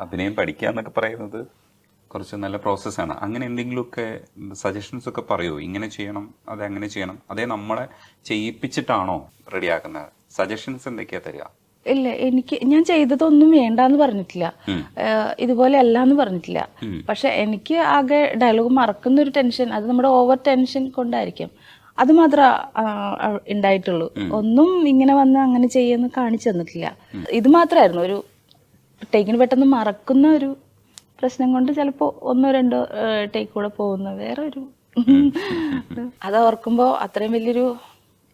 അഭിനയം പഠിക്കുക എന്നൊക്കെ പറയുന്നത് കുറച്ച് നല്ല പ്രോസസ്സാണ് അങ്ങനെ എന്തെങ്കിലുമൊക്കെ സജഷൻസ് ഒക്കെ പറയുമോ ഇങ്ങനെ ചെയ്യണം അത് അങ്ങനെ ചെയ്യണം അതേ നമ്മളെ ചെയ്യിപ്പിച്ചിട്ടാണോ റെഡിയാക്കുന്നത്? സജഷൻസ് എന്തൊക്കെയാ തരിക? ഇല്ല എനിക്ക് ഞാൻ ചെയ്തതൊന്നും വേണ്ടാന്ന് പറഞ്ഞിട്ടില്ല. ഏഹ് ഇതുപോലെ അല്ല എന്ന് പറഞ്ഞിട്ടില്ല പക്ഷെ എനിക്ക് ആകെ ഡയലോഗ് മറക്കുന്ന ഒരു ടെൻഷൻ അത് നമ്മുടെ ഓവർ ടെൻഷൻ കൊണ്ടായിരിക്കും. അത് മാത്രമേ ഉണ്ടായിട്ടുള്ളൂ. ഒന്നും ഇങ്ങനെ വന്ന് അങ്ങനെ ചെയ്യുന്ന കാണിച്ചു തന്നിട്ടില്ല. ഇത് മാത്രമായിരുന്നു. ഒരു ടേക്കിന് പെട്ടെന്ന് മറക്കുന്ന ഒരു പ്രശ്നം കൊണ്ട് ചിലപ്പോ ഒന്നോ രണ്ടോ ടേക്ക് കൂടെ പോകുന്ന വേറെ ഒരു അത് ഓർക്കുമ്പോൾ അത്രയും വലിയൊരു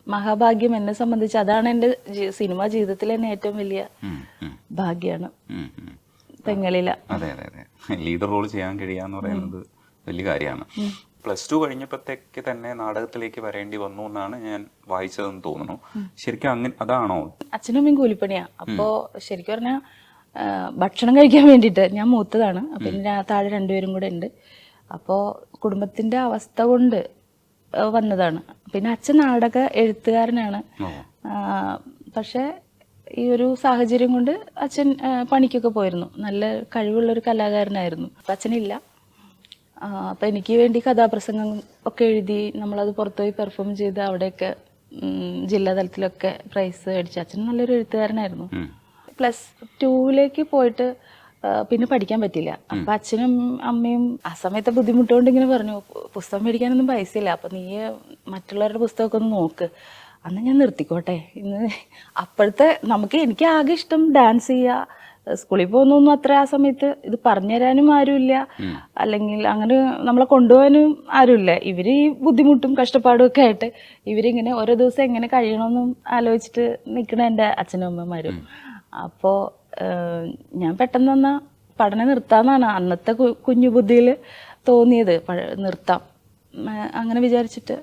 മഹാഭാഗ്യം എന്നെ സംബന്ധിച്ച് അതാണ് എന്റെ സിനിമ ജീവിതത്തിലെ തന്നെ ഏറ്റവും വലിയ ഭാഗ്യാണ്. തെങ്ങളില ഭാഗ്യമാണ് ഉം. അതെ അതെ അതെ. ലീഡർ റോൾ ചെയ്യാൻ കഴിയാന്ന് പറയുന്നത് വലിയ കാര്യമാണ്. പ്ലസ് ടു കഴിഞ്ഞപ്പോഴത്തേക്ക് തന്നെ നാടകത്തിലേക്ക് വരേണ്ടി വന്നു എന്നാണ് ഞാൻ വായിച്ചതെന്ന് തോന്നുന്നു. ശരിക്കും അങ്ങനെ അതാണോ? അച്ഛനും അമ്മയും കൂലിപ്പണിയാ. അപ്പോ ശരിക്കും പറഞ്ഞാൽ ഭക്ഷണം കഴിക്കാൻ വേണ്ടിയിട്ട് ഞാൻ മൂത്തതാണ്. അപ്പം എന്റെ താഴെ രണ്ടുപേരും കൂടെ ഉണ്ട്. അപ്പോൾ കുടുംബത്തിന്റെ അവസ്ഥ കൊണ്ട് വന്നതാണ്. പിന്നെ അച്ഛൻ നാടക എഴുത്തുകാരനാണ്. പക്ഷേ ഈ ഒരു സാഹചര്യം കൊണ്ട് അച്ഛൻ പണിക്കൊക്കെ പോയിരുന്നു. നല്ല കഴിവുള്ളൊരു കലാകാരനായിരുന്നു. അപ്പം അച്ഛനില്ല. അപ്പം എനിക്ക് വേണ്ടി കഥാപ്രസംഗം ഒക്കെ എഴുതി നമ്മളത് പുറത്തുപോയി പെർഫോം ചെയ്ത് അവിടെയൊക്കെ ജില്ലാതലത്തിലൊക്കെ തലത്തിലൊക്കെ പ്രൈസ് മേടിച്ചു അച്ഛൻ നല്ലൊരു എഴുത്തുകാരനായിരുന്നു. പ്ലസ് ടൂവിലേക്ക് പോയിട്ട് പിന്നെ പഠിക്കാൻ പറ്റില്ല അപ്പൊ അച്ഛനും അമ്മയും ആ സമയത്തെ ബുദ്ധിമുട്ടുകൊണ്ട് ഇങ്ങനെ പറഞ്ഞു "പു- പുസ്തകം മേടിക്കാനൊന്നും പൈസയില്ല അപ്പൊ നീ മറ്റുള്ളവരുടെ പുസ്തകമൊക്കെ ഒന്ന് നോക്ക്. അന്ന് ഞാൻ നിർത്തിക്കോട്ടെ. ഇന്ന് അപ്പോഴത്തെ നമുക്ക് എനിക്ക് ആകെ ഇഷ്ടം ഡാൻസ് ചെയ്യുക സ്കൂളിൽ പോകുന്നൊന്നും അത്ര ആ സമയത്ത് ഇത് പറഞ്ഞുതരാനും ആരുമില്ല. അല്ലെങ്കിൽ അങ്ങനെ നമ്മളെ കൊണ്ടുപോകാനും ആരുമില്ല. ഇവർ ഈ ബുദ്ധിമുട്ടും കഷ്ടപ്പാടും ഒക്കെ ആയിട്ട് ഇവരിങ്ങനെ ഓരോ ദിവസം എങ്ങനെ കഴിയണമെന്നും ആലോചിച്ചിട്ട് നിൽക്കണ എന്റെ അച്ഛനും അമ്മമാരും. അപ്പോൾ ഞാൻ പെട്ടെന്ന് വന്ന പഠനം നിർത്താമെന്നാണ് അന്നത്തെ കുഞ്ഞു ബുദ്ധിയിൽ തോന്നിയത്. നിർത്താം. അങ്ങനെ വിചാരിച്ചിട്ട്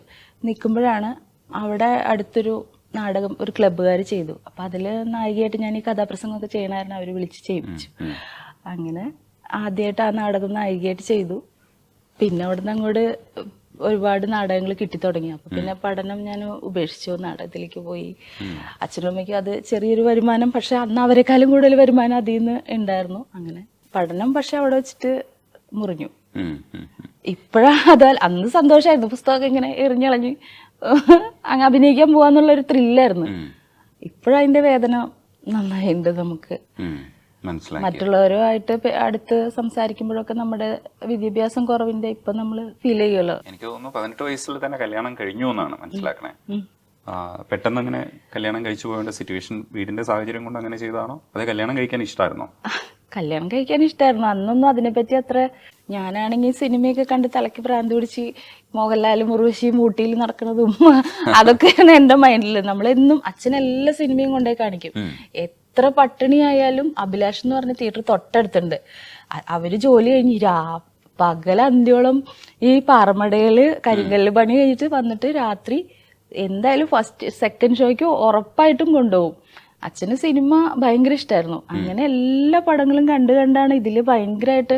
നിൽക്കുമ്പോഴാണ് അവിടെ അടുത്തൊരു നാടകം ഒരു ക്ലബ്ബുകാർ ചെയ്തു. അപ്പം അതിൽ നായികയായിട്ട് ഞാൻ ഈ കഥാപ്രസംഗമൊക്കെ ചെയ്യണമായിരുന്നു. അവർ വിളിച്ച് ചെയ്യിപ്പിച്ചു. അങ്ങനെ ആദ്യമായിട്ട് ആ നാടകം നായികയായിട്ട് ചെയ്തു. പിന്നെ അവിടുന്ന് അങ്ങോട്ട് ഒരുപാട് നാടകങ്ങൾ കിട്ടി തുടങ്ങി. അപ്പൊ പിന്നെ പഠനം ഞാൻ ഉപേക്ഷിച്ചു. നാടകത്തിലേക്ക് പോയി. അച്ഛനും അമ്മയ്ക്കും അത് ചെറിയൊരു വരുമാനം. പക്ഷെ അന്ന് അവരെക്കാളും കൂടുതൽ വരുമാനം അതിൽ നിന്ന് ഉണ്ടായിരുന്നു. അങ്ങനെ പഠനം പക്ഷെ അവിടെ വെച്ചിട്ട് മുറിഞ്ഞു. ഇപ്പോഴാ അത് അന്ന് സന്തോഷമായിരുന്നു പുസ്തകമൊക്കെ ഇങ്ങനെ എറിഞ്ഞളഞ്ഞ് അങ്ങ് അഭിനയിക്കാൻ പോവാന്നുള്ളൊരു ത്രില്ലായിരുന്നു. ഇപ്പോഴതിന്റെ വേദന നന്നായിട്ടുണ്ട് നമുക്ക്. മറ്റുള്ളവരുമായിട്ട് അടുത്ത് സംസാരിക്കുമ്പോഴൊക്കെ നമ്മുടെ വിദ്യാഭ്യാസം കുറവിന്റെ ഇപ്പൊ നമ്മൾ ഫീൽ ചെയ്യുള്ളൂ എനിക്ക് തോന്നുന്നു പതിനെട്ട് വയസ്സിൽ തന്നെ കല്യാണം കഴിഞ്ഞു എന്നാണ് മനസ്സിലാക്കണേ. പെട്ടെന്ന് അങ്ങനെ കല്യാണം കഴിച്ചു പോകേണ്ട സിറ്റുവേഷൻ വീടിന്റെ സാഹചര്യം കൊണ്ട് അങ്ങനെ ചെയ്താണോ അതേ കല്യാണം കഴിക്കാൻ ഇഷ്ടമായിരുന്നോ കല്യാണം കഴിക്കാൻ ഇഷ്ടമായിരുന്നു അന്നൊന്നും അതിനെപ്പറ്റി അത്ര ഞാനാണെങ്കിൽ സിനിമയൊക്കെ കണ്ട് തലയ്ക്ക് ഭ്രാന്ത് പിടിച്ച് മോഹൻലാലും ഉർവശിയും ഊട്ടിയിൽ നടക്കുന്നതും അതൊക്കെയാണ് എന്റെ മൈൻഡിൽ നമ്മളെന്നും അച്ഛൻ എല്ലാ സിനിമയും കൊണ്ടേ കാണിക്കും. എത്ര പട്ടിണിയായാലും അഭിലാഷ് എന്ന് പറഞ്ഞ തിയേറ്റർ തൊട്ടടുത്തുണ്ട്. അവർ ജോലി കഴിഞ്ഞ് രാ പകൽ അന്ത്യോളം ഈ പാറമടയിൽ കരിങ്കല്ല് പണി കഴിഞ്ഞിട്ട് വന്നിട്ട് രാത്രി എന്തായാലും ഫസ്റ്റ് സെക്കൻഡ് ഷോയ്ക്ക് ഉറപ്പായിട്ടും കൊണ്ടുപോകും. അച്ഛന് സിനിമ ഭയങ്കര ഇഷ്ടമായിരുന്നു അങ്ങനെ എല്ലാ പടങ്ങളും കണ്ടു കണ്ടാണ് ഇതിൽ ഭയങ്കരമായിട്ട്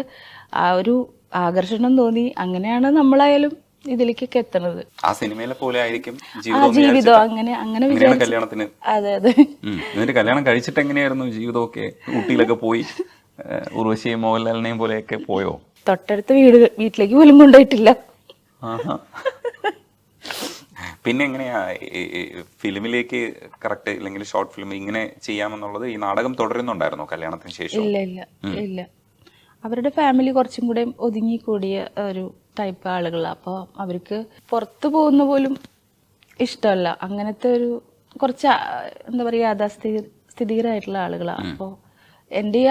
ആ ഒരു ആകർഷണം തോന്നി. അങ്ങനെയാണ് നമ്മളായാലും ഇതിലേക്കൊക്കെ എത്തണത്. ആ സിനിമയിലെ പോലെ ആയിരിക്കും ജീവിതം അങ്ങനെ അങ്ങനെ കല്യാണത്തിന്. അതെ അതെ. എന്നിട്ട് കല്യാണം കഴിച്ചിട്ട് എങ്ങനെയായിരുന്നു ജീവിതമൊക്കെ? ഊട്ടിയിലൊക്കെ പോയി ഉറവശിയും ഉർവശിയും മോഹൻലാലിനെയും പോലെയൊക്കെ പോയോ? തൊട്ടടുത്ത വീട് വീട്ടിലേക്ക് പോലും കൊണ്ടുപോയിട്ടില്ല. പിന്നെ എങ്ങനെയാ? ഫിലിമിലേക്ക് കറക്റ്റ് അല്ലെങ്കിൽ ഷോർട്ട് ഫിലിം ഇങ്ങനെ ചെയ്യാമെന്നുള്ളത് ഈ നാടകം തുടരുന്നുണ്ടായിരുന്നോ കല്യാണത്തിന് ശേഷം? ഇല്ല ഇല്ല ഇല്ല. അവരുടെ ഫാമിലി കുറച്ചും കൂടെ ഒതുങ്ങി കൂടിയ ഒരു ടൈപ്പ് ആളുകളാണ് അപ്പോൾ അവർക്ക് പുറത്ത് പോകുന്ന പോലും ഇഷ്ടമല്ല. അങ്ങനത്തെ ഒരു കുറച്ച് എന്താ പറയുക യാഥാസ്ഥിതി സ്ഥിതികരായിട്ടുള്ള ആളുകളാണ് അപ്പോൾ എന്റെ ഈ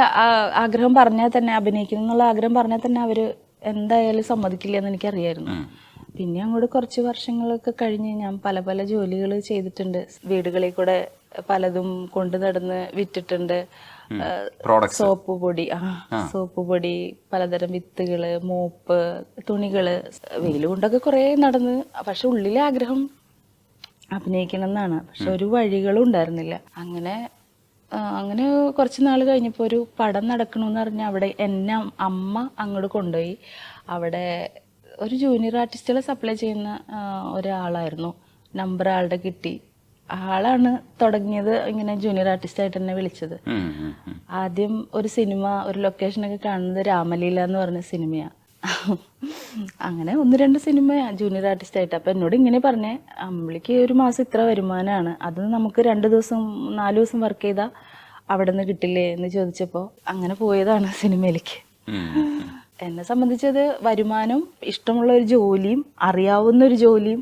ആഗ്രഹം പറഞ്ഞാൽ തന്നെ അഭിനയിക്കണം എന്നുള്ള ആഗ്രഹം പറഞ്ഞാൽ തന്നെ അവർ എന്തായാലും സമ്മതിക്കില്ല എന്ന് എനിക്കറിയായിരുന്നു പിന്നെ അങ്ങോട്ട് കുറച്ച് വർഷങ്ങളൊക്കെ കഴിഞ്ഞ് ഞാൻ പല പല ജോലികൾ ചെയ്തിട്ടുണ്ട്. വീടുകളിൽ കൂടെ പലതും കൊണ്ടു നടന്ന് വിറ്റിട്ടുണ്ട്. സോപ്പ് പൊടി ആ സോപ്പ് പൊടി പലതരം വിത്തുകൾ മോപ്പ് തുണികൾ വെയിൽ കൊണ്ടൊക്കെ കുറെ നടന്ന് പക്ഷെ ഉള്ളിലെ ആഗ്രഹം അഭിനയിക്കണം എന്നാണ് പക്ഷെ ഒരു വഴികളും ഉണ്ടായിരുന്നില്ല. അങ്ങനെ അങ്ങനെ കുറച്ച് നാൾ കഴിഞ്ഞപ്പോൾ ഒരു പടം നടക്കണമെന്ന് പറഞ്ഞാൽ അവിടെ എന്നെ അമ്മ അങ്ങോട്ട് കൊണ്ടുപോയി. അവിടെ ഒരു ജൂനിയർ ആർട്ടിസ്റ്റുകളെ സപ്ലൈ ചെയ്യുന്ന ഒരാളായിരുന്നു. നമ്പർ ആളുടെ കിട്ടി. ആളാണ് തുടങ്ങിയത് ഇങ്ങനെ ജൂനിയർ ആർട്ടിസ്റ്റ് ആയിട്ട് തന്നെ വിളിച്ചത്. ആദ്യം ഒരു സിനിമ ഒരു ലൊക്കേഷനൊക്കെ കാണുന്നത് രാമലീല എന്ന് പറഞ്ഞ സിനിമയാ. അങ്ങനെ ഒന്ന് രണ്ട് സിനിമ ജൂനിയർ ആർട്ടിസ്റ്റ് ആയിട്ട്. അപ്പം എന്നോട് ഇങ്ങനെ പറഞ്ഞേ അമ്പിളിക്ക് ഒരു മാസം ഇത്ര വരുമാനമാണ് അത് നമുക്ക് രണ്ട് ദിവസം നാല് ദിവസം വർക്ക് ചെയ്താൽ അവിടെ നിന്ന് കിട്ടില്ലേ? എന്ന് ചോദിച്ചപ്പോൾ അങ്ങനെ പോയതാണ് സിനിമയിലേക്ക്. എന്നെ സംബന്ധിച്ചത് വരുമാനം ഇഷ്ടമുള്ള ഒരു ജോലിയും അറിയാവുന്ന ഒരു ജോലിയും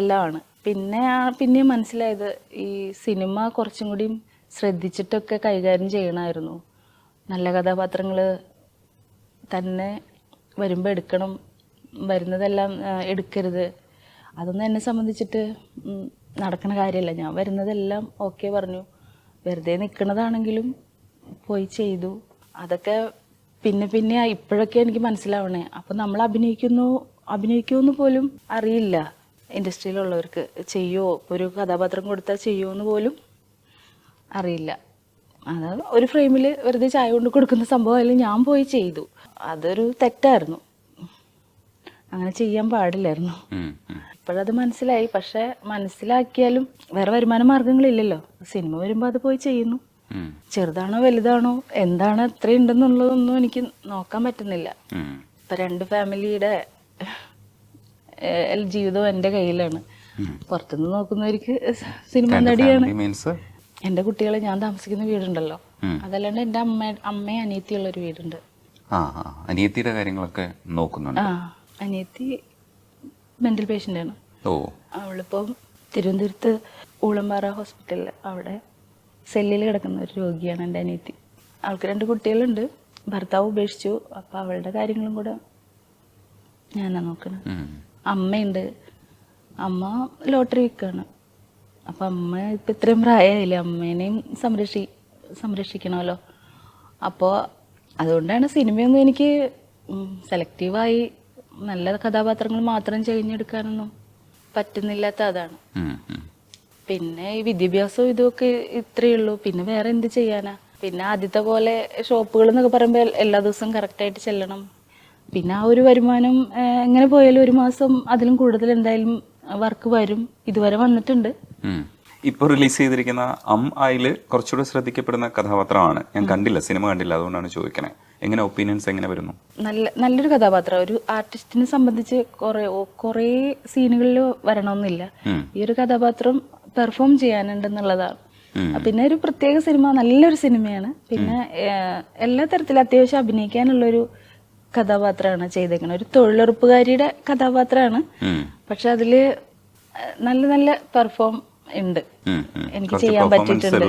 എല്ലാമാണ്. പിന്നെ പിന്നെ മനസ്സിലായത് ഈ സിനിമ കുറച്ചും കൂടി ശ്രദ്ധിച്ചിട്ടൊക്കെ കൈകാര്യം ചെയ്യണമായിരുന്നു. നല്ല കഥാപാത്രങ്ങൾ തന്നെ വരുമ്പോൾ എടുക്കണം വരുന്നതെല്ലാം എടുക്കരുത്. അതൊന്നും എന്നെ സംബന്ധിച്ചിട്ട് നടക്കുന്ന കാര്യമല്ല ഞാൻ വരുന്നതെല്ലാം ഓക്കെ പറഞ്ഞു. വെറുതെ നിൽക്കുന്നതാണെങ്കിലും പോയി ചെയ്തു. അതൊക്കെ പിന്നെ പിന്നെ ഇപ്പോഴൊക്കെ എനിക്ക് മനസ്സിലാവണേ. അപ്പം നമ്മൾ അഭിനയിക്കുന്നു അഭിനയിക്കുമെന്ന് പോലും അറിയില്ല. ഇൻഡസ്ട്രിയിലുള്ളവർക്ക് ചെയ്യുമോ ഒരു കഥാപാത്രം കൊടുത്താൽ ചെയ്യുമോ എന്ന് പോലും അറിയില്ല. അത് ഒരു ഫ്രെയിമിൽ വെറുതെ ചായ കൊണ്ട് കൊടുക്കുന്ന സംഭവമായാലും ഞാൻ പോയി ചെയ്തു. അതൊരു തെറ്റായിരുന്നു. അങ്ങനെ ചെയ്യാൻ പാടില്ലായിരുന്നു. ഇപ്പോഴത് മനസ്സിലായി. പക്ഷെ മനസ്സിലാക്കിയാലും വേറെ വരുമാന മാർഗങ്ങളില്ലല്ലോ സിനിമ വരുമ്പോൾ അത് പോയി ചെയ്യുന്നു. ചെറുതാണോ വലുതാണോ എന്താണ് എത്രയുണ്ടെന്നുള്ളതൊന്നും എനിക്ക് നോക്കാൻ പറ്റുന്നില്ല. ഇപ്പൊ രണ്ട് ഫാമിലിയുടെ ജീവിതവും എന്റെ കയ്യിലാണ്. പുറത്തുനിന്ന് നോക്കുന്നവർക്ക് സിനിമ നടിയാണ്. മീൻസ് എന്റെ കുട്ടികളെ ഞാൻ താമസിക്കുന്ന വീടുണ്ടല്ലോ. അതല്ലാണ്ട് എന്റെ അമ്മ അമ്മയും അനിയത്തിയുള്ള ഒരു വീടുണ്ട്. ആ അനിയത്തിയുടെ കാര്യങ്ങളൊക്കെ നോക്കുന്നുണ്ട്. ആ അനിയത്തി മെന്റൽ ആണ്. ഓ. അവളിപ്പം തിരുവനന്തപുരത്ത് ഊളമ്പാറ ഹോസ്പിറ്റലിൽ അവിടെ സെല്ലിൽ കിടക്കുന്ന ഒരു രോഗിയാണ് എന്റെ അനിയത്തി. അവൾക്ക് രണ്ട് കുട്ടികളുണ്ട്. ഭർത്താവ് ഉപേക്ഷിച്ചു. അപ്പം അവളുടെ കാര്യങ്ങളും കൂടെ ഞാനാണ് നോക്കുന്നത്. അമ്മയുണ്ട്. അമ്മ ലോട്ടറി വിൽക്കുകയാണ് അപ്പം അമ്മ ഇപ്പം ഇത്രയും പ്രായമായില്ലേ അമ്മേനെയും സംരക്ഷി സംരക്ഷിക്കണമല്ലോ. അപ്പോൾ അതുകൊണ്ടാണ് സിനിമയൊന്നും എനിക്ക് സെലക്റ്റീവായി നല്ല കഥാപാത്രങ്ങൾ മാത്രം ചെയ്ഞ്ഞെടുക്കാനൊന്നും പറ്റുന്നില്ലാത്ത അതാണ്. പിന്നെ ഈ വിദ്യാഭ്യാസവും ഇതൊക്കെ ഇത്രയേ ഉള്ളൂ. പിന്നെ വേറെ എന്ത് ചെയ്യാനാ? പിന്നെ ആദ്യത്തെ പോലെ ഷോപ്പുകൾ എന്നൊക്കെ പറയുമ്പോൾ എല്ലാ ദിവസവും കറക്റ്റായിട്ട് ചെല്ലണം. പിന്നെ ആ ഒരു വരുമാനം എങ്ങനെ പോയാലും ഒരു മാസം അതിലും കൂടുതൽ എന്തായാലും വർക്ക് വരും. ഇതുവരെ വന്നിട്ടുണ്ട്. ഇപ്പോൾ ഇപ്പൊ റിലീസ് ചെയ്തിരിക്കുന്ന അം ആയിൽ കുറച്ചുകൂടെ ശ്രദ്ധിക്കപ്പെടുന്ന കഥാപാത്രമാണ്. ഞാൻ കണ്ടില്ല സിനിമ കണ്ടില്ല അതുകൊണ്ടാണ് ചോദിക്കണേ. എങ്ങനെ ഒപ്പീനിയൻസ് എങ്ങനെ വരുന്നു? നല്ല നല്ലൊരു കഥാപാത്രം. ഒരു ആർട്ടിസ്റ്റിനെ സംബന്ധിച്ച് കുറേ കുറേ സീനുകളിൽ വരണമെന്നില്ല. ഈ ഒരു കഥാപാത്രം പെർഫോം ചെയ്യാനുണ്ടെന്നുള്ളതാണ്. പിന്നെ ഒരു പ്രത്യേക സിനിമ നല്ലൊരു സിനിമയാണ്. പിന്നെ എല്ലാ തരത്തിലും അത്യാവശ്യം അഭിനയിക്കാനുള്ളൊരു കഥാപാത്രമാണ് ചെയ്തേക്കുന്നത് ഒരു തൊഴിലുറപ്പുകാരിയുടെ കഥാപാത്രമാണ്. പക്ഷെ അതിൽ നല്ല നല്ല പെർഫോം ഉണ്ട്. എനിക്ക് ചെയ്യാൻ പറ്റിയിട്ടുണ്ട്.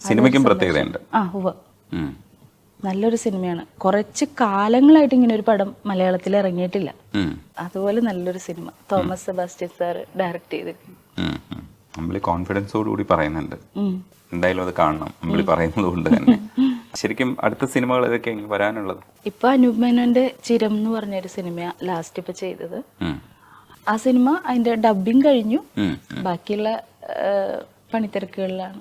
സിനിമയ്ക്കും പ്രത്യേകതയുണ്ട്. ആ ഉവ നല്ലൊരു സിനിമയാണ്. കുറച്ച് കാലങ്ങളായിട്ട് ഇങ്ങനെ ഒരു പടം മലയാളത്തിൽ ഇറങ്ങിയിട്ടില്ല. അതുപോലെ നല്ലൊരു cinema. Thomas Sebastian sir direct ചെയ്തിട്ടുണ്ട് നമ്മൾ. കോൺഫിഡൻസോട് കൂടി പറയുന്നുണ്ട്. എന്തായാലും അത് കാണണം. നമ്മൾ പറയുന്നത് കൊണ്ട് തന്നെ. ശരിക്കും അടുത്ത സിനിമകൾ ഏതൊക്കെയാണ് വരാനുള്ളത്? ഇപ്പൊ അനൂപ് മേനോന്റെ ചിരം എന്ന് പറഞ്ഞൊരു സിനിമ ലാസ്റ്റ് ഇപ്പൊ ചെയ്തത്. ആ സിനിമ അതിന്റെ ഡബിങ് കഴിഞ്ഞു. ബാക്കിയുള്ള പണിത്തിരക്കുകളിലാണ്.